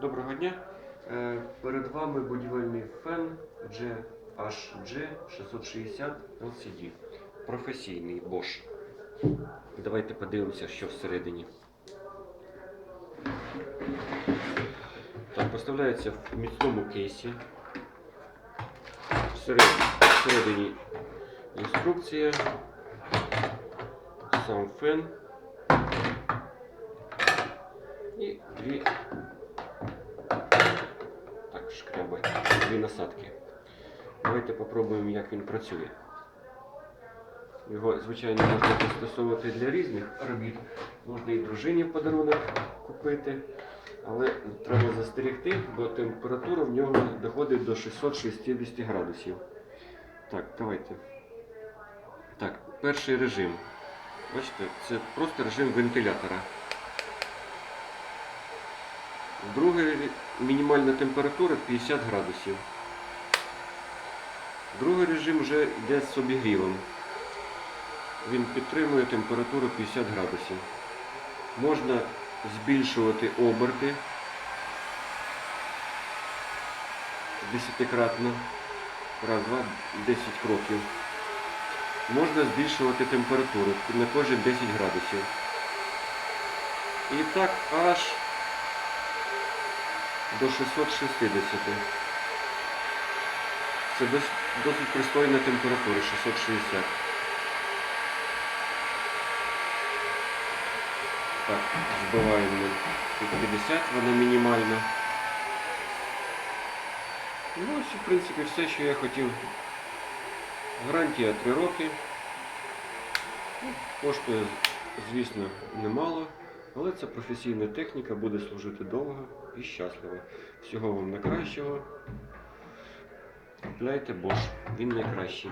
Доброго дня. Е, Перед вами будівельний фен GHG 660 LCD. Професійний Bosch. Давайте подивимося, що всередині. Так, поставляється в міцному кейсі. Всередині, інструкція. Сам фен. І дві шкрябать, дві насадки. Давайте попробуємо, як він працює. Його, звичайно, можна застосовувати для різних робіт. Можна і дружині подарунок купити. Але треба застерегти, бо температура в нього доходить до 660 градусів. Так, давайте. Так, перший режим. Бачите, це просто режим вентилятора. Другий мінімальна температура 50 градусів. Другий режим вже йде з обігрівом. Він підтримує температуру 50 градусів. Можна збільшувати оберти десятикратно. Раз, два, 10 кроків. Можна збільшувати температуру на кожні 10 градусів. І так аж до 660. Це досить пристойна температура 660. Так, збиваємо 50, вона мінімальна. Ну ось, в принципі, все, що я хотів. Гарантія 3 роки. Ну, Коштує, звісно, немало, але ця професійна техніка, буде служити довго і щасливо. Всього вам найкращого. Купляйте Bosch, він найкращий.